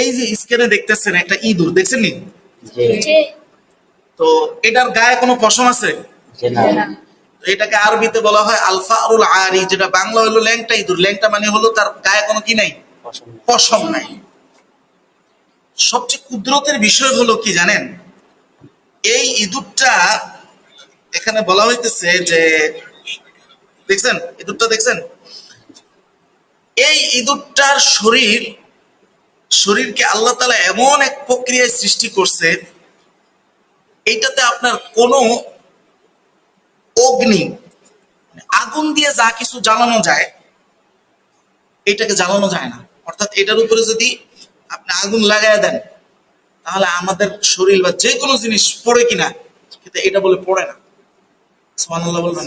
এই যে স্ক্রিনে দেখতেছেন একটা ইঁদুর দেখছেন নি? তো এটার গায়ে কোনো পশম আছে? জি না। তো এটাকে আরবিতে বলা হয় আলফা আরুল আরি যেটা বাংলা হলো ল্যাংটা ইঁদুর। ল্যাংটা মানে হলো তার গায়ে কোনো কি নাই। পশম নাই। সবচেয়ে কুদরতের বিষয় হলো কি জানেন? এই ইঁদুরটা এখানে বলা হইতেছে যে দেখছেন? ইঁদুরটা দেখছেন? এই ইঁদুরটার শরীর শরীরকে আল্লাহ তালা এমন এক প্রক্রিয়ায় সৃষ্টি করছে এইটাতে আপনার কোনো অগ্নি মানে আগুন দিয়ে যা কিছু জ্বালানো যায় এটাকে জ্বালানো যায় না। অর্থাৎ এটার উপরে যদি আপনি আগুন লাগায় দেন তাহলে আমাদের শরীর বা যে কোনো জিনিস পড়ে কিনা কিন্তু এটা বলে পড়ে না। সুবহানাল্লাহ বলবেন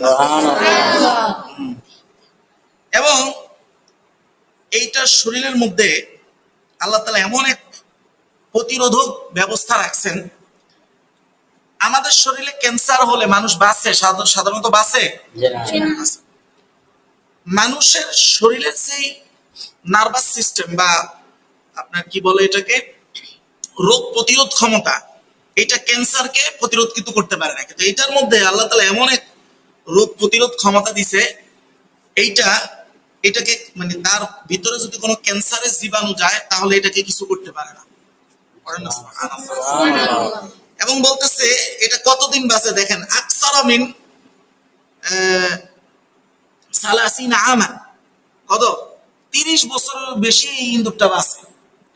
এবং এইটার শরীরের মধ্যে আল্লাহ তালা এমন এক প্রতিরোধক ব্যবস্থা রাখছেন। আমাদের শরীরে ক্যান্সার হলে মানুষ বাঁচে সাধারণত বাঁচে? মানুষের শরীরের যেই নার্ভাস সিস্টেম বা আপনার কি বলে এটাকে রোগ প্রতিরোধ ক্ষমতা এটা ক্যান্সারকে প্রতিরোধ কিন্তু করতে পারে না। কিন্তু এটার মধ্যে আল্লাহ তালা এমন এক রোগ প্রতিরোধ ক্ষমতা দিছে এইটা এটাকে মানে তার ভিতরে যদি কোনো ক্যান্সারের জীবাণু যায় তাহলে এটাকে কিছু করতে পারে না। এবং বলতেছে এটা কতদিন বাঁচে দেখেন? আকসারামিন সালাসিন আমান। কত? তিরিশ বছরের বেশি এই ইঁদুরটা বাঁচে।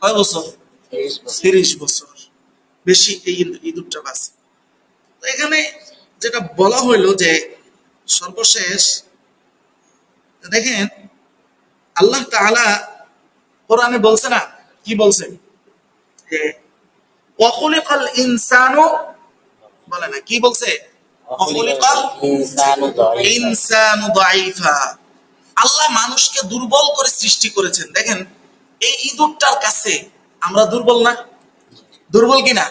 কয় বছর? তিরিশ বছর। বেশি এই ইঁদুরটা বাঁচে। তো এখানে যেটা বলা হইল যে সর্বশেষ দেখেন আল্লাহ তাআলা কোরআনে বলছে না? কি বলছে? যে বলে না কি বলছে? ইনসানু আল্লাহ মানুষকে দুর্বল করে সৃষ্টি করেছেন। দেখেন এই ইঁদুরটার কাছে আমরা দুর্বল না? দুর্বল কিনা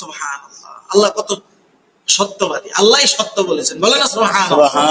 সুবহানাল্লাহ। আল্লাহ কত সত্যবাদী। আল্লাহই সত্য বলেছেন। বলে না সুবহানাল্লাহ? সুবহান